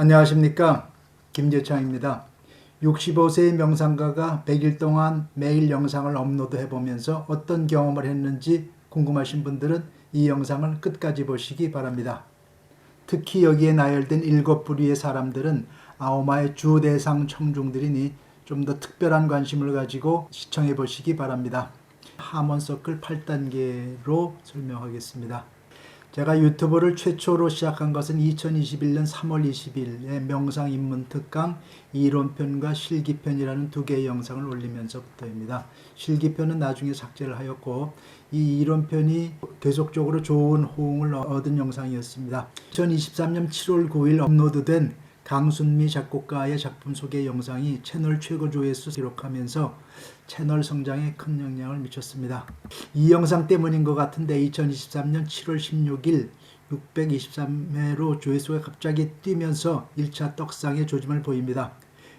안녕하십니까 김재창입니다. 65세의 명상가가 100일 동안 매일 영상을 업로드해 보면서 어떤 경험을 했는지 궁금하신 분들은 이 영상을 끝까지 보시기 바랍니다. 특히 여기에 나열된 일곱 부류의 사람들은 아오마의 주 대상 청중들이니 좀 더 특별한 관심을 가지고 시청해 보시기 바랍니다. 하몬 서클 8단계로 설명하겠습니다. 제가 유튜브를 최초로 시작한 것은 2021년 3월 20일에 명상 입문 특강 이론편과 실기편이라는 두 개의 영상을 올리면서부터입니다. 실기편은 나중에 삭제를 하였고 이 이론편이 계속적으로 좋은 호응을 얻은 영상이었습니다. 2023년 7월 9일 업로드된 강순미 작곡가의 작품 소개 영상이 채널 최고 조회수 기록하면서 채널 성장에 큰 영향을 미쳤습니다. 이 영상 때문인 것 같은데 2023년 7월 16일 623회로 조회수가 갑자기 뛰면서 1차 떡상의 조짐을 보입니다.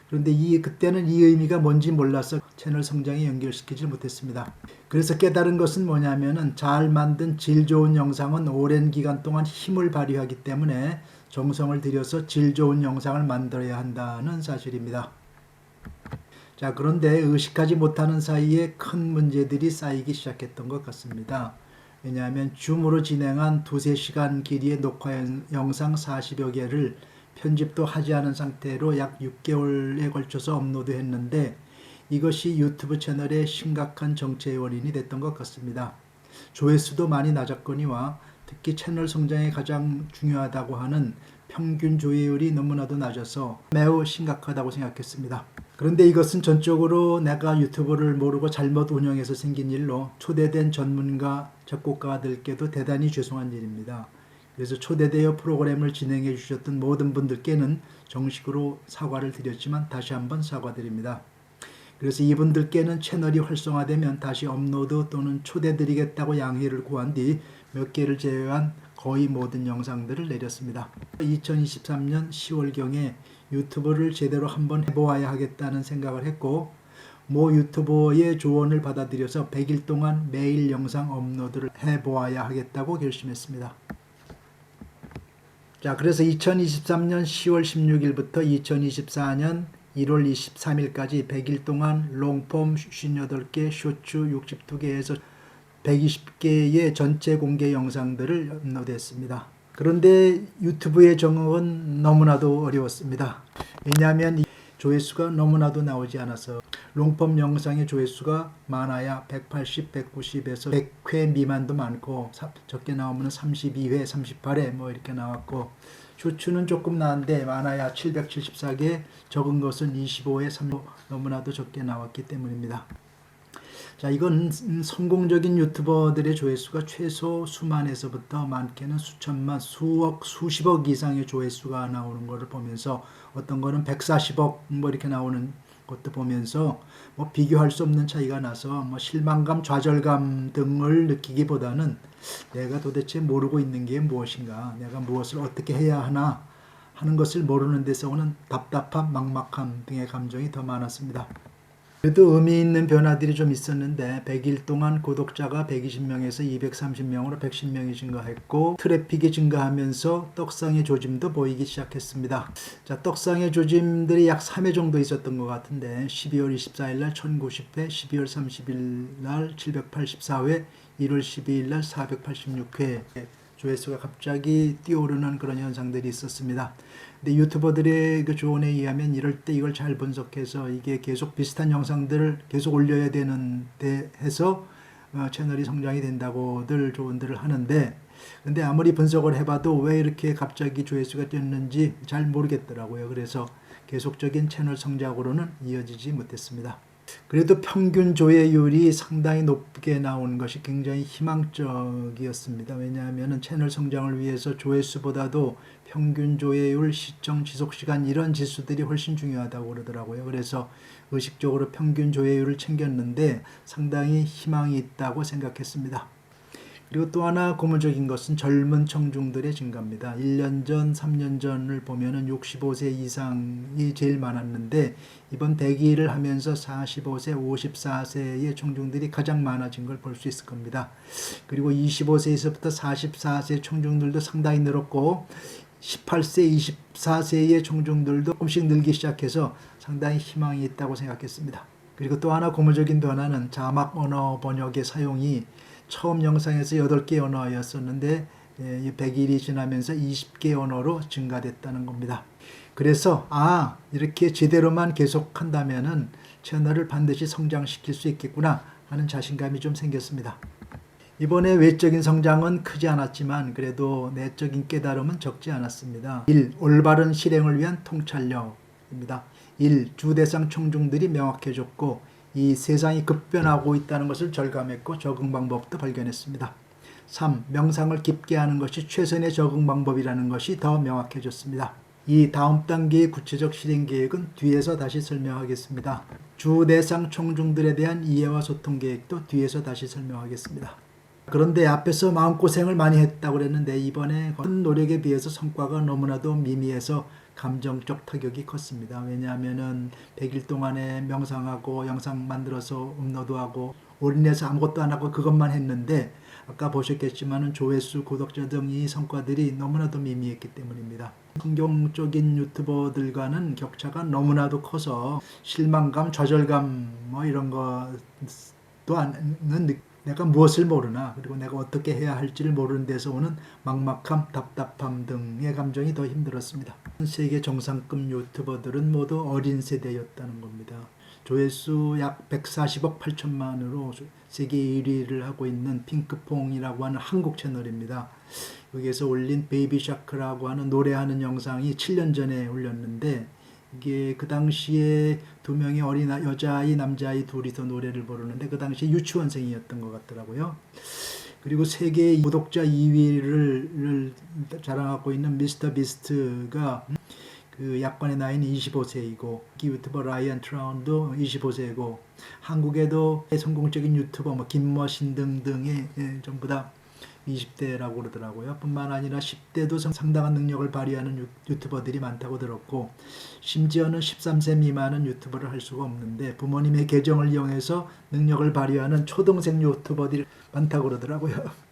그런데 이 그때는 이 의미가 뭔지 몰라서 채널 성장에 연결시키지 못했습니다. 그래서 깨달은 것은 뭐냐면은 잘 만든 질 좋은 영상은 오랜 기간 동안 힘을 발휘하기 때문에 정성을 들여서 질 좋은 영상을 만들어야 한다는 사실입니다. 자, 그런데 의식하지 못하는 사이에 큰 문제들이 쌓이기 시작했던 것 같습니다. 왜냐하면 줌으로 진행한 두세 시간 길이의 녹화 영상 40여 개를 편집도 하지 않은 상태로 약 6개월에 걸쳐서 업로드했는데 이것이 유튜브 채널의 심각한 정체의 원인이 됐던 것 같습니다. 조회수도 많이 낮았거니와 특히 채널 성장에 가장 중요하다고 하는 평균 조회율이 너무나도 낮아서 매우 심각하다고 생각했습니다. 그런데 이것은 전적으로 내가 유튜브를 모르고 잘못 운영해서 생긴 일로 초대된 전문가 작곡가들께도 대단히 죄송한 일입니다. 그래서 초대되어 프로그램을 진행해 주셨던 모든 분들께는 정식으로 사과를 드렸지만 다시 한번 사과드립니다. 그래서 이분들께는 채널이 활성화되면 다시 업로드 또는 초대드리겠다고 양해를 구한 뒤 몇 개를 제외한 거의 모든 영상들을 내렸습니다. 2023년 10월경에 유튜브를 제대로 한번 해보아야 하겠다는 생각을 했고 모 유튜버의 조언을 받아들여서 100일 동안 매일 영상 업로드를 해보아야 하겠다고 결심했습니다. 자, 그래서 2023년 10월 16일부터 2024년 1월 23일까지 100일 동안 롱폼 58개, 쇼츠 62개에서 120개의 전체 공개 영상들을 업로드했습니다. 그런데 유튜브의 적응은 너무나도 어려웠습니다. 왜냐하면 조회수가 너무나도 나오지 않아서 롱폼 영상의 조회수가 많아야 180, 190에서 100회 미만도 많고 적게 나오면 32회, 38회 뭐 이렇게 나왔고 쇼츠는 조금 나은데 많아야 774개 적은 것은 25회, 3 너무나도 적게 나왔기 때문입니다. 자, 이건 성공적인 유튜버들의 조회수가 최소 수만에서부터 많게는 수천만, 수억, 수십억 이상의 조회수가 나오는 것을 보면서 어떤 거는 140억 뭐 이렇게 나오는 것도 보면서 뭐 비교할 수 없는 차이가 나서 뭐 실망감, 좌절감 등을 느끼기보다는 내가 도대체 모르고 있는 게 무엇인가, 내가 무엇을 어떻게 해야 하나 하는 것을 모르는 데서 오는 답답함, 막막함 등의 감정이 더 많았습니다. 그래도 의미 있는 변화들이 좀 있었는데 100일 동안 구독자가 120명에서 230명으로 110명이 증가했고 트래픽이 증가하면서 떡상의 조짐도 보이기 시작했습니다. 자, 떡상의 조짐들이 약 3회 정도 있었던 것 같은데 12월 24일 날 1090회, 12월 30일 날 784회, 1월 12일 날 486회 조회수가 갑자기 뛰어오르는 그런 현상들이 있었습니다. 근데 유튜버들의 그 조언에 의하면 이럴 때 이걸 잘 분석해서 이게 계속 비슷한 영상들을 계속 올려야 되는데 해서 어, 채널이 성장이 된다고들 조언들을 하는데 근데 아무리 분석을 해봐도 왜 이렇게 갑자기 조회수가 뛰었는지 잘 모르겠더라고요. 그래서 계속적인 채널 성장으로는 이어지지 못했습니다. 그래도 평균 조회율이 상당히 높게 나온 것이 굉장히 희망적이었습니다. 왜냐하면 채널 성장을 위해서 조회수보다도 평균 조회율, 시청 지속 시간 이런 지수들이 훨씬 중요하다고 그러더라고요. 그래서 의식적으로 평균 조회율을 챙겼는데 상당히 희망이 있다고 생각했습니다. 그리고 또 하나 고무적인 것은 젊은 청중들의 증가입니다. 1년 전, 3년 전을 보면은 65세 이상이 제일 많았는데 이번 대기를 하면서 45세, 54세의 청중들이 가장 많아진 걸 볼 수 있을 겁니다. 그리고 25세에서부터 44세 청중들도 상당히 늘었고 18세, 24세의 청중들도 조금씩 늘기 시작해서 상당히 희망이 있다고 생각했습니다. 그리고 또 하나 고무적인 변화는 자막 언어 번역의 사용이 처음 영상에서 8개 언어였었는데 예, 이 100일이 지나면서 20개 언어로 증가됐다는 겁니다. 그래서 아 이렇게 제대로만 계속한다면은 채널을 반드시 성장시킬 수 있겠구나 하는 자신감이 좀 생겼습니다. 이번에 외적인 성장은 크지 않았지만 그래도 내적인 깨달음은 적지 않았습니다. 1. 올바른 실행을 위한 통찰력입니다. 1. 주대상 청중들이 명확해졌고 이 세상이 급변하고 있다는 것을 절감했고 적응 방법도 발견했습니다. 3. 명상을 깊게 하는 것이 최선의 적응 방법이라는 것이 더 명확해졌습니다. 이 다음 단계의 구체적 실행 계획은 뒤에서 다시 설명하겠습니다. 주 대상 청중들에 대한 이해와 소통 계획도 뒤에서 다시 설명하겠습니다. 그런데 앞에서 마음고생을 많이 했다고 그랬는데 이번에 큰 노력에 비해서 성과가 너무나도 미미해서 감정적 타격이 컸습니다. 왜냐하면은 100일 동안에 명상하고 영상 만들어서 업로드하고 올인해서 아무것도 안 하고 그것만 했는데 아까 보셨겠지만은 조회수, 구독자 등 이 성과들이 너무나도 미미했기 때문입니다. 환경적인 유튜버들과는 격차가 너무나도 커서 실망감, 좌절감 뭐 이런 것도 안은 느- 내가 무엇을 모르나 그리고 내가 어떻게 해야 할지를 모르는 데서 오는 막막함, 답답함 등의 감정이 더 힘들었습니다. 세계 정상급 유튜버들은 모두 어린 세대였다는 겁니다. 조회수 약 140억 8천만으로 세계 1위를 하고 있는 핑크퐁이라고 하는 한국 채널입니다. 여기에서 올린 베이비 샤크라고 하는 노래하는 영상이 7년 전에 올렸는데 이게 그 당시에 두 명의 어린 아- 여자아이 남자아이 둘이서 노래를 부르는데 그 당시에 유치원생이었던 것 같더라고요. 그리고 세계 구독자 2위를 자랑하고 있는 미스터 비스트가 그 약관의 나이는 25세이고 유튜버 라이언 트라운도 25세고 한국에도 성공적인 유튜버 뭐 김머신 등등의 예, 전부 다 20대라고 그러더라고요. 뿐만 아니라 10대도 상당한 능력을 발휘하는 유- 유튜버들이 많다고 들었고 심지어는 13세 미만은 유튜버를 할 수가 없는데 부모님의 계정을 이용해서 능력을 발휘하는 초등생 유튜버들이 많다고 그러더라고요.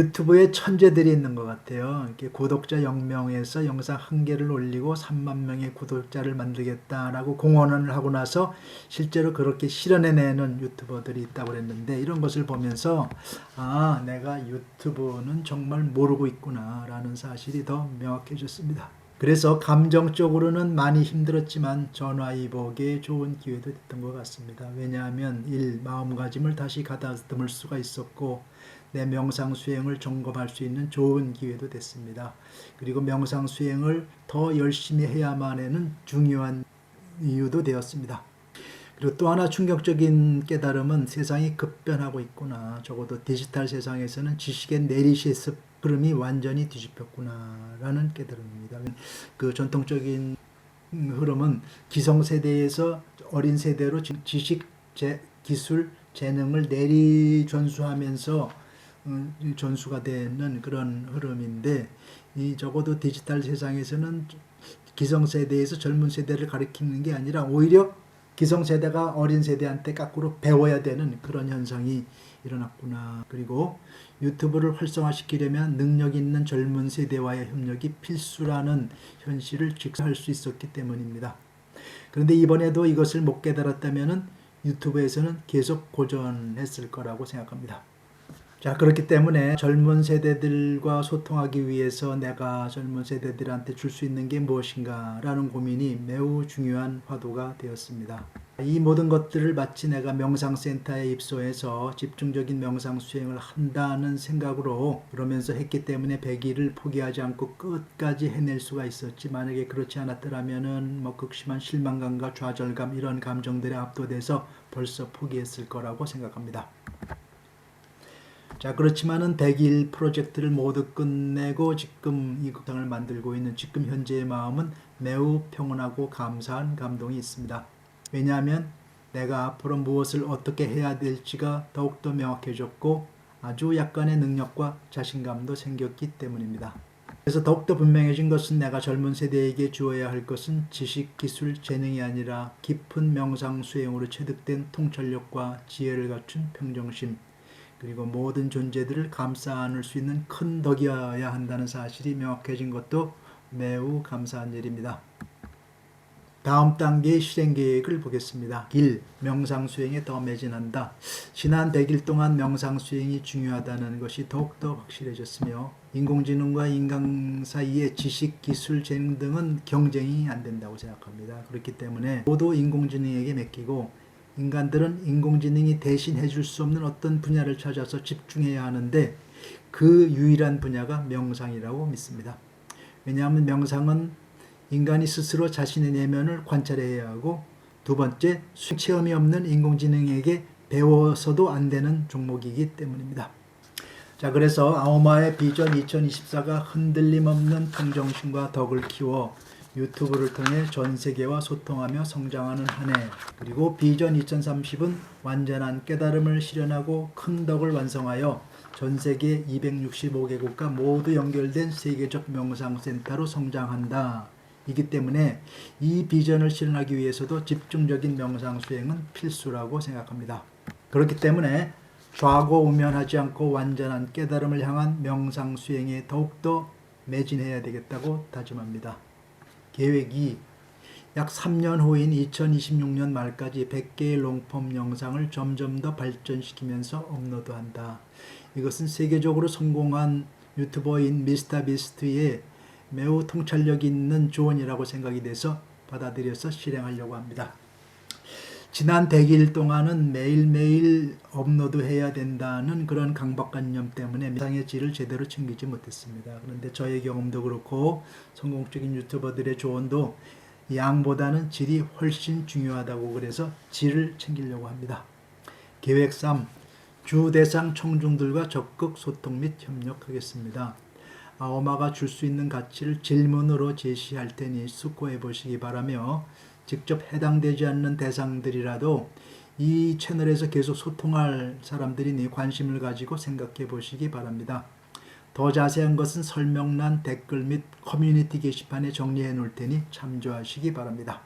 유튜브에 천재들이 있는 것 같아요. 이렇게 구독자 0명에서 영상 한 개를 올리고 3만 명의 구독자를 만들겠다라고 공언을 하고 나서 실제로 그렇게 실현해내는 유튜버들이 있다고 그랬는데 이런 것을 보면서 아 내가 유튜브는 정말 모르고 있구나라는 사실이 더 명확해졌습니다. 그래서 감정적으로는 많이 힘들었지만 전화위복에 좋은 기회도 됐던 것 같습니다. 왜냐하면 일 마음가짐을 다시 가다듬을 수가 있었고 내 명상 수행을 점검할 수 있는 좋은 기회도 됐습니다. 그리고 명상 수행을 더 열심히 해야만에는 중요한 이유도 되었습니다. 그리고 또 하나 충격적인 깨달음은 세상이 급변하고 있구나. 적어도 디지털 세상에서는 지식의 내리시 흐름이 완전히 뒤집혔구나라는 깨달음입니다. 그 전통적인 흐름은 기성세대에서 어린 세대로 지- 지식, 재, 기술, 재능을 내리 전수하면서 전수가 되는 그런 흐름인데 이 적어도 디지털 세상에서는 기성세대에서 젊은 세대를 가리키는 게 아니라 오히려 기성세대가 어린 세대한테 거꾸로 배워야 되는 그런 현상이 일어났구나. 그리고 유튜브를 활성화시키려면 능력 있는 젊은 세대와의 협력이 필수라는 현실을 직시할 수 있었기 때문입니다. 그런데 이번에도 이것을 못 깨달았다면 유튜브에서는 계속 고전했을 거라고 생각합니다. 자, 그렇기 때문에 젊은 세대들과 소통하기 위해서 내가 젊은 세대들한테 줄 수 있는 게 무엇인가라는 고민이 매우 중요한 화두가 되었습니다. 이 모든 것들을 마치 내가 명상센터에 입소해서 집중적인 명상 수행을 한다는 생각으로 그러면서 했기 때문에 100일을 포기하지 않고 끝까지 해낼 수가 있었지 만약에 그렇지 않았더라면은 뭐 극심한 실망감과 좌절감 이런 감정들에 압도돼서 벌써 포기했을 거라고 생각합니다. 자 그렇지만은 100일 프로젝트를 모두 끝내고 지금 이 극장을 만들고 있는 지금 현재의 마음은 매우 평온하고 감사한 감동이 있습니다. 왜냐하면 내가 앞으로 무엇을 어떻게 해야 될지가 더욱더 명확해졌고 아주 약간의 능력과 자신감도 생겼기 때문입니다. 그래서 더욱더 분명해진 것은 내가 젊은 세대에게 주어야 할 것은 지식, 기술, 재능이 아니라 깊은 명상 수행으로 체득된 통찰력과 지혜를 갖춘 평정심, 그리고 모든 존재들을 감싸 안을 수 있는 큰 덕이어야 한다는 사실이 명확해진 것도 매우 감사한 일입니다. 다음 단계의 실행 계획을 보겠습니다. 1. 명상 수행에 더 매진한다. 지난 100일 동안 명상 수행이 중요하다는 것이 더욱더 확실해졌으며 인공지능과 인간 사이의 지식, 기술, 재능 등은 경쟁이 안 된다고 생각합니다. 그렇기 때문에 모두 인공지능에게 맡기고 인간들은 인공지능이 대신 해 줄 수 없는 어떤 분야를 찾아서 집중해야 하는데 그 유일한 분야가 명상이라고 믿습니다. 왜냐하면 명상은 인간이 스스로 자신의 내면을 관찰해야 하고 두 번째 체험이 없는 인공지능에게 배워서도 안 되는 종목이기 때문입니다. 자 그래서 아오마의 비전 2024가 흔들림 없는 평정심과 덕을 키워 유튜브를 통해 전 세계와 소통하며 성장하는 한 해 그리고 비전 2030은 완전한 깨달음을 실현하고 큰 덕을 완성하여 전 세계 265개국과 모두 연결된 세계적 명상센터로 성장한다. 이기 때문에 이 비전을 실현하기 위해서도 집중적인 명상 수행은 필수라고 생각합니다. 그렇기 때문에 좌고우면하지 않고 완전한 깨달음을 향한 명상 수행에 더욱더 매진해야 되겠다고 다짐합니다. 계획 2. 약 3년 후인 2026년 말까지 100개의 롱폼 영상을 점점 더 발전시키면서 업로드한다. 이것은 세계적으로 성공한 유튜버인 미스터 비스트의 매우 통찰력 있는 조언이라고 생각이 돼서 받아들여서 실행하려고 합니다. 지난 100일 동안은 매일매일 업로드해야 된다는 그런 강박관념 때문에 명상의 질을 제대로 챙기지 못했습니다. 그런데 저의 경험도 그렇고 성공적인 유튜버들의 조언도 양보다는 질이 훨씬 중요하다고 그래서 질을 챙기려고 합니다. 계획 3. 주 대상 청중들과 적극 소통 및 협력하겠습니다. 아오마가 줄 수 있는 가치를 질문으로 제시할 테니 숙고해 보시기 바라며 직접 해당되지 않는 대상들이라도 이 채널에서 계속 소통할 사람들이니 관심을 가지고 생각해 보시기 바랍니다. 더 자세한 것은 설명란 댓글 및 커뮤니티 게시판에 정리해 놓을 테니 참조하시기 바랍니다.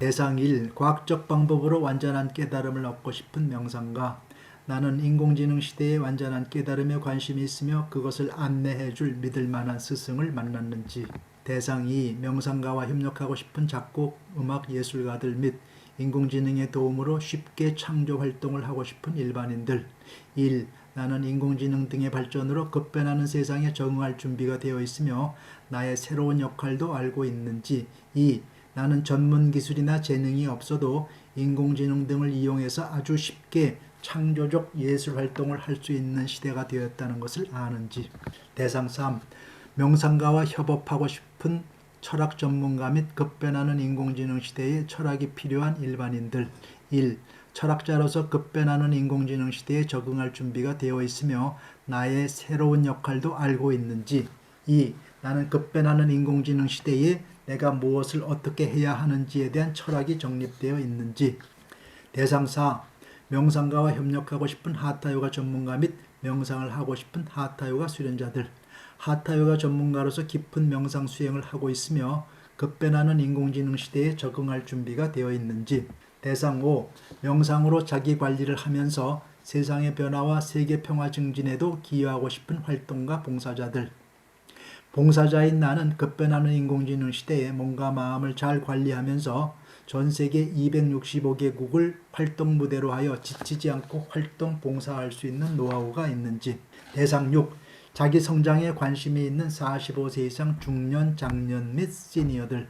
대상 1. 과학적 방법으로 완전한 깨달음을 얻고 싶은 명상가 나는 인공지능 시대에 완전한 깨달음에 관심이 있으며 그것을 안내해 줄 믿을 만한 스승을 만났는지 대상 2. 명상가와 협력하고 싶은 작곡, 음악 예술가들 및 인공지능의 도움으로 쉽게 창조 활동을 하고 싶은 일반인들 1. 나는 인공지능 등의 발전으로 급변하는 세상에 적응할 준비가 되어 있으며 나의 새로운 역할도 알고 있는지 2. 나는 전문 기술이나 재능이 없어도 인공지능 등을 이용해서 아주 쉽게 창조적 예술 활동을 할 수 있는 시대가 되었다는 것을 아는지 대상 3. 명상가와 협업하고 싶은 철학 전문가 및 급변하는 인공지능 시대에 철학이 필요한 일반인들 1. 철학자로서 급변하는 인공지능 시대에 적응할 준비가 되어 있으며 나의 새로운 역할도 알고 있는지 2. 나는 급변하는 인공지능 시대에 내가 무엇을 어떻게 해야 하는지에 대한 철학이 정립되어 있는지 대상 4. 명상가와 협력하고 싶은 하타요가 전문가 및 명상을 하고 싶은 하타요가 수련자들 하타요가 전문가로서 깊은 명상 수행을 하고 있으며 급변하는 인공지능 시대에 적응할 준비가 되어 있는지 대상 5. 명상으로 자기 관리를 하면서 세상의 변화와 세계 평화 증진에도 기여하고 싶은 활동가 봉사자들 봉사자인 나는 급변하는 인공지능 시대에 몸과 마음을 잘 관리하면서 전 세계 265개국을 활동 무대로 하여 지치지 않고 활동 봉사할 수 있는 노하우가 있는지 대상 6. 자기 성장에 관심이 있는 45세 이상 중년, 장년 및 시니어들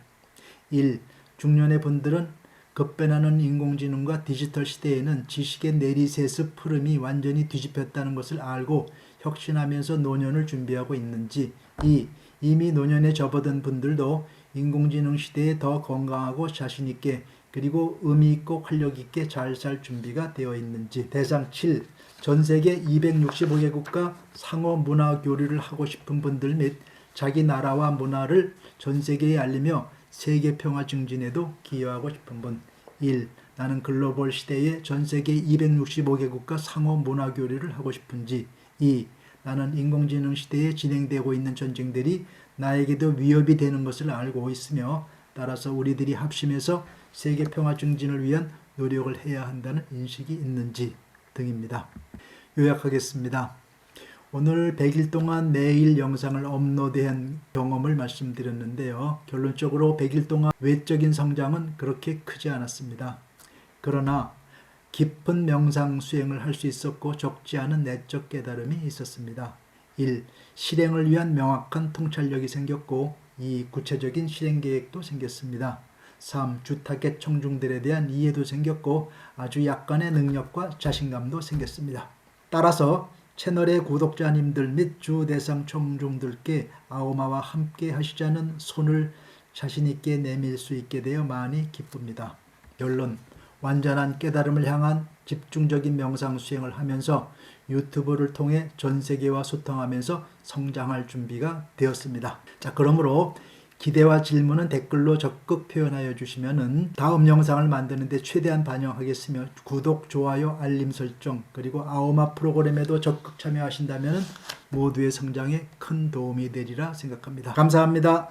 1. 중년의 분들은 급변하는 인공지능과 디지털 시대에는 지식의 내리세습 흐름이 완전히 뒤집혔다는 것을 알고 혁신하면서 노년을 준비하고 있는지 2. 이미 노년에 접어든 분들도 인공지능 시대에 더 건강하고 자신있게 그리고 의미있고 활력있게 잘 살 준비가 되어 있는지 대상 7. 전 세계 265개국과 상호 문화 교류를 하고 싶은 분들 및 자기 나라와 문화를 전 세계에 알리며 세계 평화 증진에도 기여하고 싶은 분. 1. 나는 글로벌 시대에 전 세계 265개국과 상호 문화 교류를 하고 싶은지. 2. 나는 인공지능 시대에 진행되고 있는 전쟁들이 나에게도 위협이 되는 것을 알고 있으며 따라서 우리들이 합심해서 세계 평화 증진을 위한 노력을 해야 한다는 인식이 있는지 등입니다. 요약하겠습니다. 오늘 100일 동안 매일 영상을 업로드한 경험을 말씀드렸는데요. 결론적으로 100일 동안 외적인 성장은 그렇게 크지 않았습니다. 그러나 깊은 명상 수행을 할 수 있었고 적지 않은 내적 깨달음이 있었습니다. 1. 실행을 위한 명확한 통찰력이 생겼고 2. 구체적인 실행 계획도 생겼습니다. 3. 주 타겟 청중들에 대한 이해도 생겼고 아주 약간의 능력과 자신감도 생겼습니다. 따라서 채널의 구독자님들 및 주 대상 청중들께 아오마와 함께 하시자는 손을 자신 있게 내밀 수 있게 되어 많이 기쁩니다. 결론 완전한 깨달음을 향한 집중적인 명상 수행을 하면서 유튜브를 통해 전 세계와 소통하면서 성장할 준비가 되었습니다. 자, 그러므로 기대와 질문은 댓글로 적극 표현하여 주시면은 다음 영상을 만드는데 최대한 반영하겠으며 구독, 좋아요, 알림 설정 그리고 아오마 프로그램에도 적극 참여하신다면 모두의 성장에 큰 도움이 되리라 생각합니다. 감사합니다.